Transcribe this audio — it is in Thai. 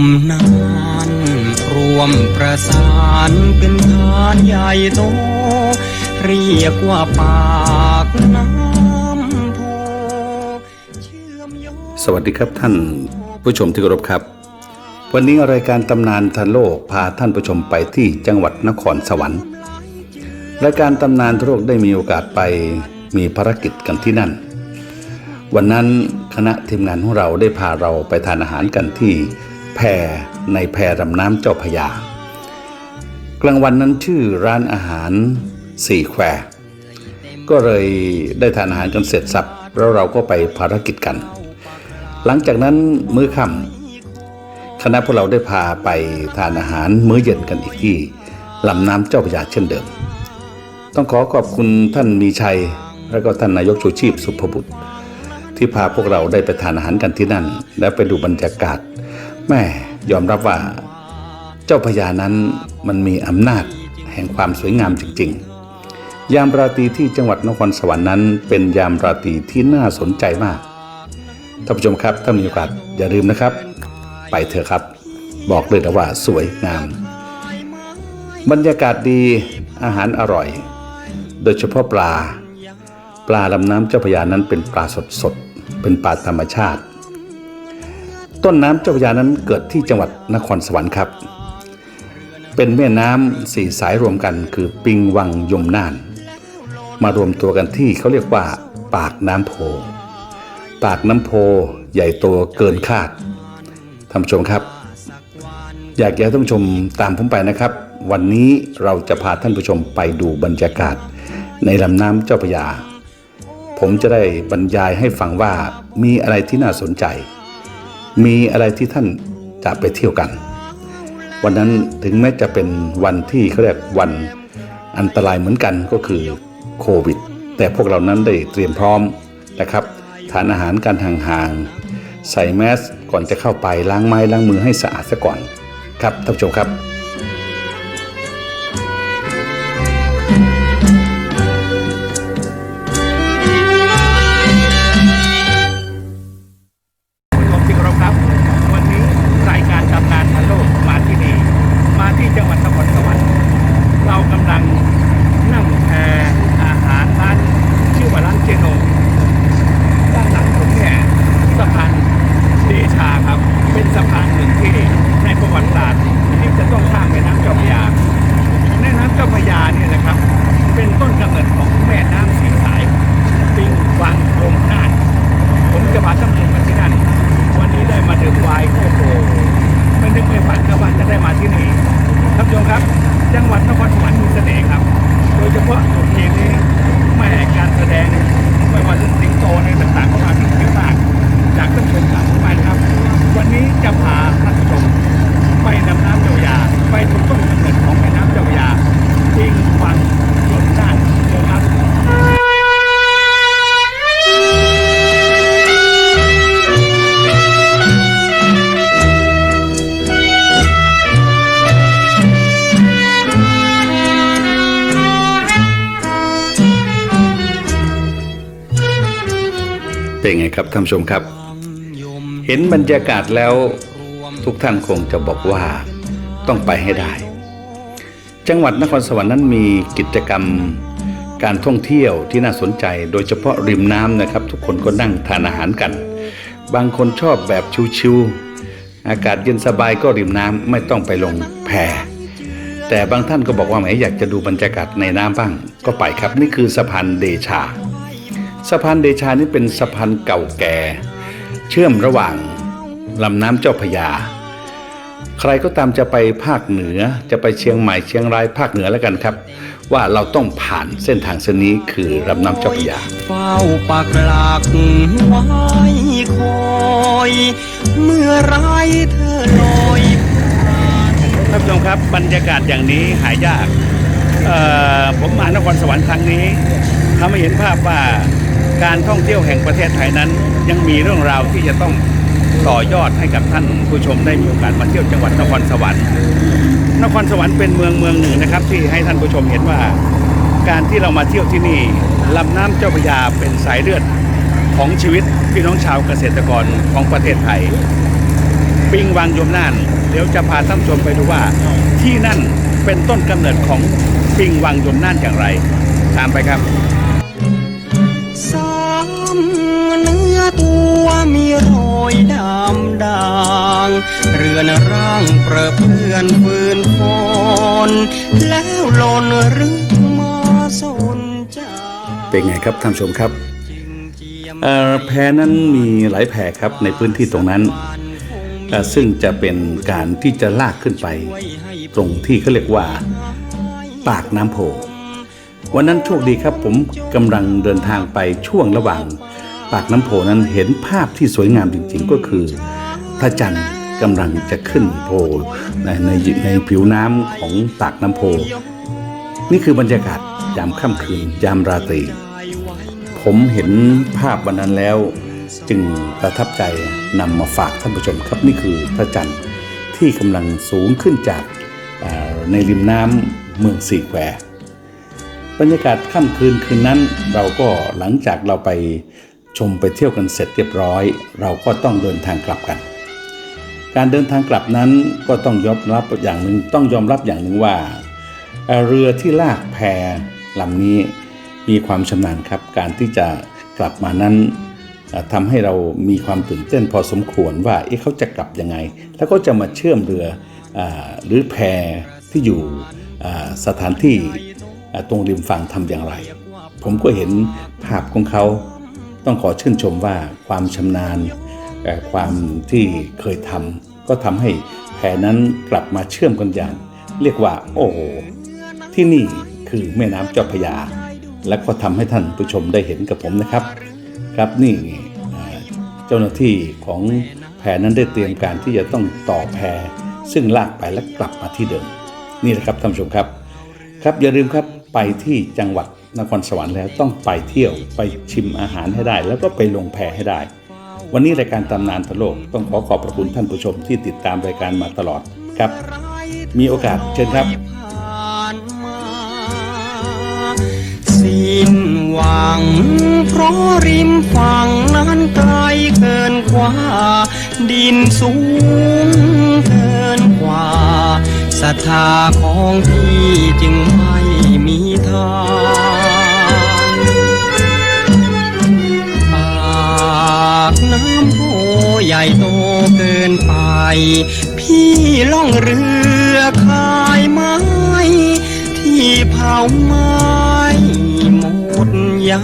มนั้นรวมประสานเป็นทานใหญ่โต เรียกว่าปากน้ำโพสวัสดีครับท่านผู้ชมที่เคารพครับ วันนี้รายการตำนานทันโลกพาท่านผู้ชมไปที่จังหวัดนครสวรรค์รายการตำนานทันโลกได้มีโอกาสไปมีภารกิจกันที่นั่นวันนั้นคณะทีมงานของเราได้พาเราไปทานอาหารกันที่ แพในแพรำน้ำเจ้าพยา กลางวันนั้นชื่อร้านอาหารสี่แคว ก็เลยได้ทานอาหารกันเสร็จสับแล้วเราก็ไปภารกิจกัน หลังจากนั้นมื้อค่ำคณะพวกเราได้พาไปทานอาหารมื้อเย็นกันอีกที่ลำน้ำเจ้าพระยาเช่นเดิม ต้องขอขอบคุณท่านมีชัย และก็ท่านนายกชูชีพสุภบุตร ที่พาพวกเราได้ไปทานอาหารกันที่นั่น และไปดูบรรยากาศ แม่ยอมรับว่า เจ้าพระยานั้นมันมีอำนาจแห่งความสวยงามจริง ๆ ยามราตรีที่จังหวัดนครสวรรค์นั้น เป็นยามราตรีที่น่าสนใจมากท่านผู้ชมครับถ้ามีโอกาสอย่าลืมนะครับ ไปเถอะครับ บอกเลยนะว่าสวยงาม บรรยากาศดีอาหารอร่อย โดยเฉพาะปลา ปลาลำน้ำเจ้าพระยานั้นเป็นปลาสดๆเป็นปลาธรรมชาติ ต้นน้ำเจ้าพระยานั้นเกิดที่จังหวัดนครสวรรค์ครับ เป็นแม่น้ำสี่สายรวมกันคือปิงวังยมน่าน มารวมตัวกันที่เขาเรียกว่า ปากน้ำโพ ปากน้ำโพใหญ่โตเกินคาดท่านผู้ชมครับ อยากให้ท่านผู้ชมตามผมไปนะครับ วันนี้เราจะพาท่านผู้ชมไปดูบรรยากาศ ในลำน้ำเจ้าพระยา ผมจะได้บรรยายให้ฟังว่ามีอะไรที่น่าสนใจ มีอะไรที่ท่านจะไปเที่ยวกัน วันนั้นถึงแม้จะเป็นวันที่เขาเรียกวันอันตรายเหมือนกันก็คือโควิด แต่พวกเรานั้นได้เตรียมพร้อมนะครับ ทานอาหารกันห่างๆ ใส่แมสก่อนจะเข้าไปล้างไม้ล้างมือให้สะอาดซะก่อน ครับท่านผู้ชมครับ มาดื่มไวน์โอ้โหไม่นึกไม่ฝันครับว่าจะได้มาที่นี่ท่านผู้ชมครับ จังหวัดนครสวรรค์มีเสน่ห์ครับ โดยเฉพาะเพลงนี้แม่การแสดงไม่ว่าจะสิงโตในต่างๆก็มาที่เยอะมากจากท่านผู้ชมครับไปครับ เป็นไงครับท่านผู้ชมครับ เห็นบรรยากาศแล้วทุกท่านคงจะบอกว่าต้องไปให้ได้ จังหวัดนครสวรรค์นั้นมีกิจกรรมการท่องเที่ยวที่น่าสนใจ โดยเฉพาะริมน้ำนะครับ ทุกคนก็นั่งทานอาหารกัน บางคนชอบแบบชิวๆอากาศเย็นสบายก็ริมน้ำไม่ต้องไปลงแพแต่บางท่านก็บอกว่าแหมอยากจะดูบรรยากาศในน้ำบ้าง ก็ไปครับนี่คือสะพานเดชา สะพานเดชานี่เป็นสะพานเก่าแก่ เชื่อมระหว่างลำน้ำเจ้าพระยา ใครก็ตามจะไปภาคเหนือจะไปเชียงใหม่เชียงรายภาคเหนือแล้วกันครับ ว่าเราต้องผ่านเส้นทางเส้นนี้คือลำน้ำเจ้าพระยาเฝ้าปักหลักไว้คอย เมื่อไรเธอลอยผ่านท่านผู้ชมครับบรรยากาศอย่างนี้หายากเอ่อผมมานครสวรรค์ครั้งนี้ทำให้เห็นภาพว่า การท่องเที่ยวแห่งประเทศไทยนั้น ยังมีเรื่องราวที่จะต้องต่อยอดให้กับท่านผู้ชมได้มีโอกาสมาเที่ยวจังหวัดนครสวรรค์ นครสวรรค์เป็นเมืองเมืองหนึ่งนะครับ ที่ให้ท่านผู้ชมเห็นว่า การที่เรามาเที่ยวที่นี่ลำน้ำเจ้าพระยาเป็นสายเลือดของชีวิตพี่น้องชาวเกษตรกรของประเทศไทย ปิงวังยมน่านเดี๋ยวจะพาท่านผู้ชมไปดูว่า ที่นั่นเป็นต้นกำเนิดของปิงวังยมน่านอย่างไร ตามไปครับ อยดำด่างเรือนร่างเปรอะเพื่อนฟืนฝนแล้วหล่นหรือมาสนใจเป็นไงครับท่านชมครับแพนั้นมีหลายแพครับในพื้นที่ตรงนั้น ซึ่งจะเป็นการที่จะลากขึ้นไป ตรงที่เขาเรียกว่า ปากน้ำโพวันนั้นโชคดีครับผมกำลังเดินทางไปช่วงระหว่าง ปากน้ำโพนั้นเห็นภาพที่สวยงามจริงๆ ก็คือ พระจันทร์กำลังจะขึ้นโผล่ในในในผิวน้ำของปากน้ำโพ นี่คือบรรยากาศยามค่ำคืนยามราตรี ผมเห็นภาพวันนั้นแล้ว จึงประทับใจนำมาฝากท่านผู้ชมครับนี่คือพระจันทร์ที่กำลังสูงขึ้นจากในริมน้ำเมืองสี่แควบรรยากาศค่ำคืนคืนนั้นเราก็หลังจากเราไป ชมไปเที่ยวกันเสร็จเรียบร้อย เราก็ต้องเดินทางกลับกัน การเดินทางกลับนั้นก็ต้องยอมรับอย่างหนึ่งต้องยอมรับอย่างหนึ่งว่า เรือที่ลากแพลำนี้มีความชำนาญครับ การที่จะกลับมานั้นทำให้เรามีความตื่นเต้นพอสมควรว่าเอ๊ะเขาจะกลับยังไง แล้วก็จะมาเชื่อมเรืออหรือแพที่อยู่สถานที่ตรงริมฝั่งทำอย่างไร ผมก็เห็นภาพของเขา ต้องขอชื่นชมว่าความชำนาญความที่เคยทำก็ทำให้แพนั้นกลับมาเชื่อมกันอย่าง เรียกว่า โอ้โหที่นี่คือแม่น้ำเจ้าพยา และก็ทำให้ท่านผู้ชมได้เห็นกับผมนะครับ ครับนี่เจ้าหน้าที่ของแพนั้นได้เตรียมการที่จะต้องต่อแพซึ่งลากไปและกลับมาที่เดิม นี่แหละครับท่านผู้ชมครับ ครับอย่าลืมครับไปที่จังหวัด นครสวรรค์แล้วต้องไปเที่ยวไปชิมอาหารให้ได้ แล้วก็ไปลงแพให้ได้ วันนี้รายการตำนานทะโลกต้องขอขอบพระคุณท่านผู้ชมที่ติดตามรายการมาตลอดครับ มีโอกาสเชิญครับสิ้นหวัง เพราะริมฝั่งนั้นไกลเกินกว่า ดินสูงเกินกว่าศรัทธาของพี่จึงไม่มีทาง น้ำโพใหญ่โตเกินไป พี่ล่องเรือขายไม้ ที่เผาไม้หมดยา